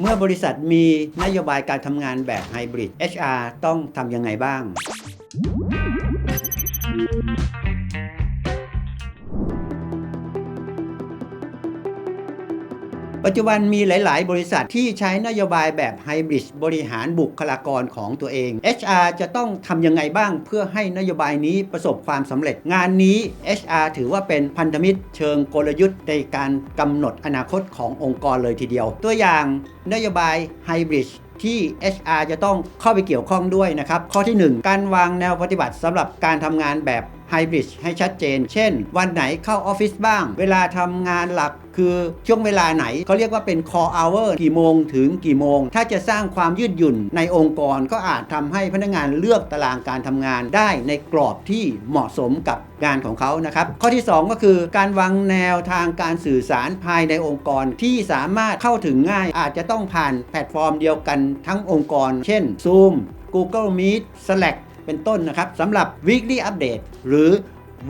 เมื่อบริษัทมีนโยบายการทำงานแบบไฮบริด HR ต้องทำยังไงบ้าง ปัจจุบันมีหลาย ๆ บริษัทที่ใช้นโยบายแบบไฮบริดบริหารบุคลากรของตัวเอง HR จะต้องทำยังไงบ้างเพื่อให้นโยบายนี้ประสบความสำเร็จ งานนี้ HR ถือว่าเป็นพันธมิตรเชิงกลยุทธ์ในการกำหนดอนาคตขององค์กรเลยทีเดียว ตัวอย่างนโยบายไฮบริด ที่ HR จะต้องเข้าไปเกี่ยวข้องด้วยนะครับ ข้อที่ 1 การวางแนวปฏิบัติสำหรับการทำงานแบบไฮบริดให้ชัดเจน เช่น วันไหนเข้าออฟฟิศบ้าง เวลาทำงานหลักคือช่วงเวลาไหนเขาเรียกว่าเป็น call hour กี่โมงถึงกี่โมง ถ้าจะสร้างความยืดหยุ่นในองค์กรก็อาจทำให้พนักงานเลือกตารางการทำงานได้ในกรอบที่เหมาะสมกับ งานของเขานะครับ ข้อที่ 2 ก็คือการวางแนวทางการสื่อสารภายในองค์กรที่สามารถเข้าถึงง่าย อาจจะต้องผ่านแพลตฟอร์มเดียวกันทั้งองค์กร เช่น Zoom Google Meet Slack เป็นต้นนะครับสำหรับ weekly update หรือ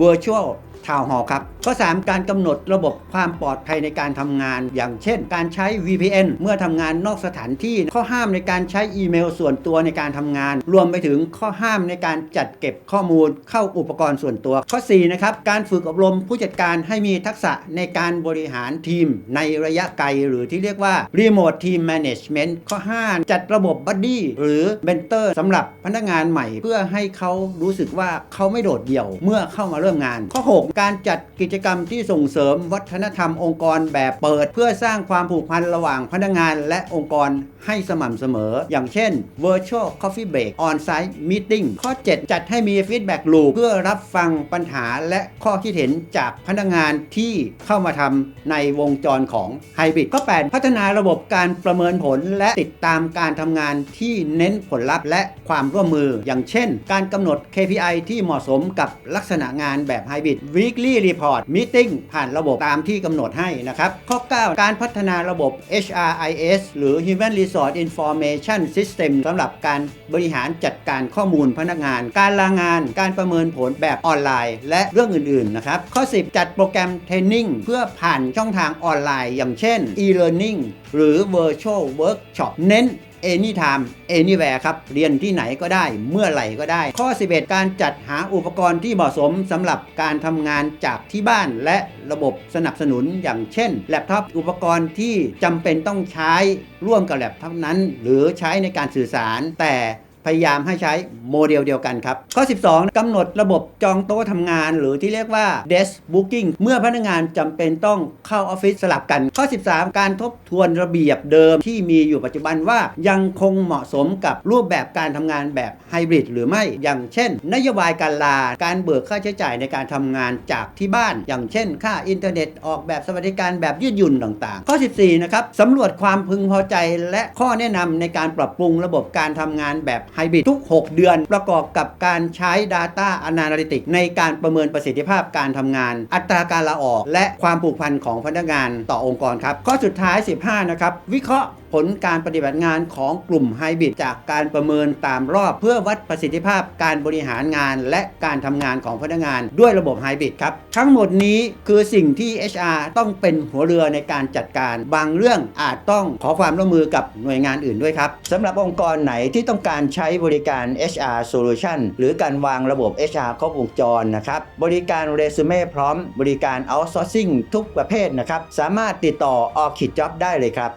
virtual town hall ครับ ข้อ 3 การกำหนดระบบความปลอดภัยในการทำงาน อย่างเช่น การใช้ VPN เมื่อทำงานนอกสถานที่ ข้อห้ามในการใช้อีเมลส่วนตัวในการทำงาน รวมไปถึงข้อห้ามในการจัดเก็บข้อมูลเข้าอุปกรณ์ส่วนตัว ข้อ4นะครับการฝึกอบรมผู้จัดการให้มีทักษะในการบริหารทีมในระยะไกล หรือที่เรียกว่า Remote Team Management ข้อ 5 จัดระบบบัดดี้หรือเบนเตอร์สำหรับพนักงานใหม่ เพื่อให้เขารู้สึกว่าเขาไม่โดดเดี่ยวเมื่อเข้ามาเริ่มงาน ข้อ 6การจัดกิจกรรมที่ส่งเสริมวัฒนธรรมองค์กรแบบเปิด เพื่อสร้างความผูกพันระหว่างพนักงานและองค์กรให้สม่ำเสมอ อย่างเช่น virtual coffee break on-site meeting ข้อ 7 จัดให้มี feedback loop เพื่อรับฟังปัญหาและข้อคิดเห็นจากพนักงานที่เข้ามาทำในวงจรของไฮบริดข้อ 8 พัฒนาระบบการประเมินผลและติดตามการทำงานที่เน้นผลลัพธ์และความร่วมมือ อย่างเช่น การกำหนด KPI ที่เหมาะสมกับลักษณะงานแบบไฮบริด weekly report meeting ผ่านระบบตามที่กำหนดให้นะครับ ข้อ 9 การพัฒนาระบบ HRIS หรือ Human Resource Information System สำหรับการบริหารจัดการข้อมูลพนักงาน การลางาน การประเมินผลแบบออนไลน์ และเรื่องอื่นๆนะครับ ข้อ 10 จัดโปรแกรมเทรนนิ่งเพื่อผ่านช่องทางออนไลน์ อย่างเช่น e-learning หรือ virtual workshop เน้น anytime anywhere ครับ เรียนที่ไหนก็ได้เมื่อไหร่ก็ได้ ข้อ 11 การจัดหาอุปกรณ์ที่เหมาะสมสำหรับการทำงานจากที่บ้านและระบบสนับสนุนอย่างเช่นแล็ปท็อปอุปกรณ์ที่จำเป็นต้องใช้ร่วมกับแล็ปท็อปนั้น หรือใช้ในการสื่อสารแต่ พยายามให้ใช้โมเดลเดียวกันครับ ข้อ 12กำหนดระบบจองโต๊ะทำงาน หรือที่เรียกว่า desk booking เมื่อพนักงานจำเป็นต้องเข้าออฟฟิศสลับกัน ข้อ 13 การทบทวนระเบียบเดิมที่มีอยู่ปัจจุบันว่ายังคงเหมาะสมกับรูปแบบการทำงานแบบไฮบริดหรือไม่อย่างเช่น นโยบายการลา การเบิกค่าใช้จ่ายในการทำงานจากที่บ้าน อย่างเช่น ค่าอินเทอร์เน็ตออกแบบสวัสดิการแบบยืดหยุ่นต่างๆ ข้อ 14 นะครับสำรวจความพึงพอใจและข้อแนะนำในการปรับปรุงระบบการทำงานแบบไฮบริดทุก 6 เดือน ประกอบกับการใช้ Data Analytics ในการประเมินประสิทธิภาพการทำงาน อัตราการลาออก และความผูกพันของพนักงานต่อองค์กรครับข้อสุดท้าย 15 นะครับ วิเคราะห์ ผลการปฏิบัติงานของกลุ่มไฮบริดจากการประเมินตามรอบเพื่อวัดประสิทธิภาพการบริหารงาน และการทำงานของพนักงานด้วยระบบไฮบริดครับ ทั้งหมดนี้คือสิ่งที่ HR ต้องเป็นหัวเรือในการจัดการ บางเรื่องอาจต้องขอความร่วมมือกับหน่วยงานอื่นด้วยครับสำหรับองค์กรไหนที่ต้องการใช้บริการ HR Solution หรือการวางระบบ HR ครบวงจรนะครับบริการเรซูเม่พร้อมบริการ outsourcing ทุกประเภทนะครับสามารถติดต่อ Orchid Job ได้เลยครับ